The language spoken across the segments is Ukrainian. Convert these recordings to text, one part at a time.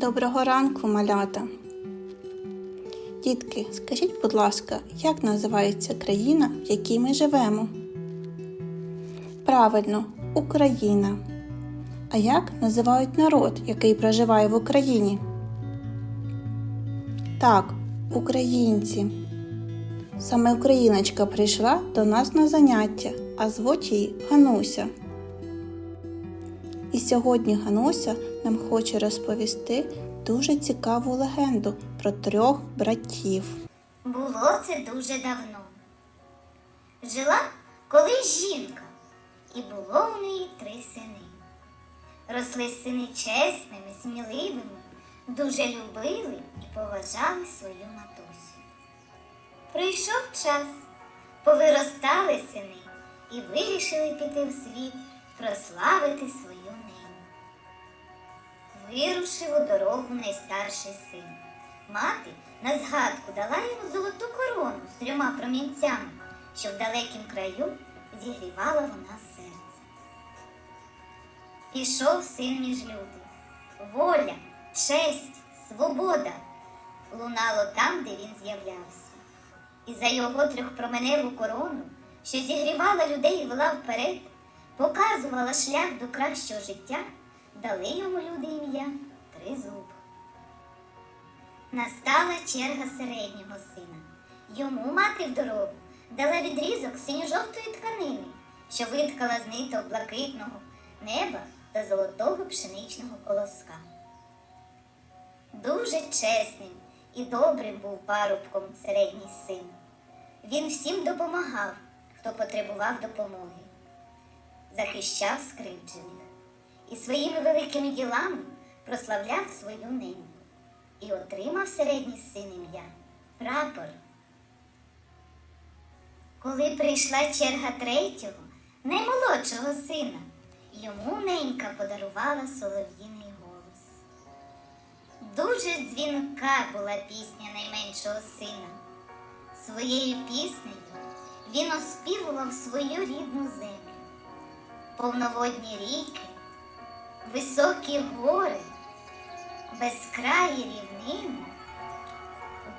Доброго ранку, малята. Дітки, скажіть, будь ласка, як називається країна, в якій ми живемо? Правильно, Україна. А як називають народ, який проживає в Україні? Так, українці. Саме україночка прийшла до нас на заняття, а звуть її Гануся. І сьогодні Гануся нам хоче розповісти дуже цікаву легенду про трьох братів. Було це дуже давно. Жила колись жінка, і було у неї три сини. Росли сини чесними, сміливими, дуже любили і поважали свою матусю. Прийшов час, повиростали сини і вирішили піти в світ прославити неню. Вирушив у дорогу найстарший син. Мати на згадку дала йому золоту корону з трьома промінцями, що в далекім краю зігрівала вона серце. Пішов син між люди. Воля, честь, свобода лунало там, де він з'являвся. І за його трьохпроменеву корону, що зігрівала людей і вела вперед, показувала шлях до кращого життя, дали йому люди ім'я Тризуб. Настала черга середнього сина. Йому мати в дорогу дала відрізок синьо-жовтої тканини, що виткала з ниток блакитного неба та золотого пшеничного колоска. Дуже чесним і добрим був парубком середній син. Він всім допомагав, хто потребував допомоги, захищав скривджених і своїми великими ділами прославляв свою неньку і отримав середній син ім'я прапор. Коли прийшла черга третього, наймолодшого сина, йому ненька подарувала солов'їний голос. Дуже дзвінка була пісня найменшого сина. Своєю піснею він оспівував свою рідну землю, повноводні ріки, високі гори, безкраї рівнини,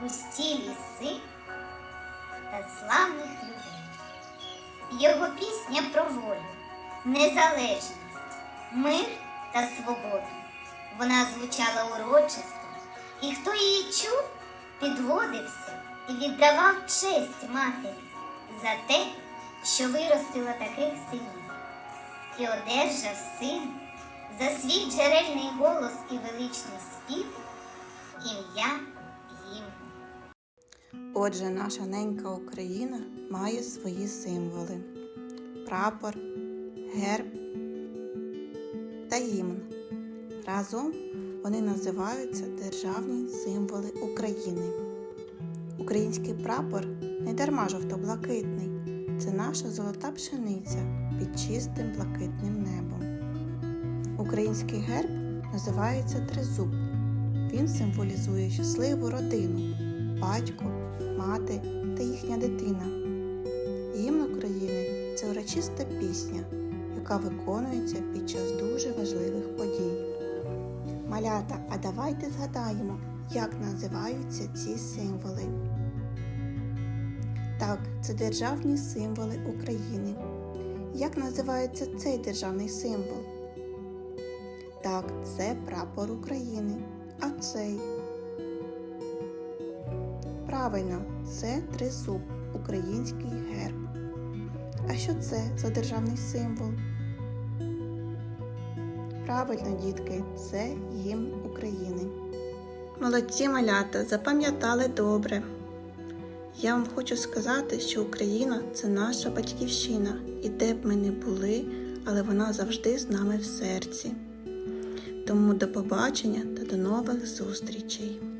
густі ліси та славних людей. Його пісня про волю, незалежність, мир та свободу. Вона звучала урочисто, і хто її чув, підводився і віддавав честь матері за те, що виростила таких синів, і одержав син за свій джерельний голос і величний спів ім'я гімн. Отже, наша ненька Україна має свої символи: прапор, герб та гімн. Разом вони називаються Державні символи України. Український прапор не дарма жовто-блакитний. Це наша золота пшениця під чистим блакитним небом. Український герб називається Тризуб. Він символізує щасливу родину, батько, мати та їхня дитина. Гімн України це урочиста пісня, яка виконується під час дуже важливих подій. Малята, а давайте згадаємо, як називаються ці символи. Так, це державні символи України. Як називається цей державний символ? Так, це прапор України. А цей? Правильно, це тризуб, український герб. А що це за державний символ? Правильно, дітки, це гімн України. Молодці малята, запам'ятали добре. Я вам хочу сказати, що Україна це наша батьківщина, і де б ми не були, але вона завжди з нами в серці. Тому до побачення та до нових зустрічей!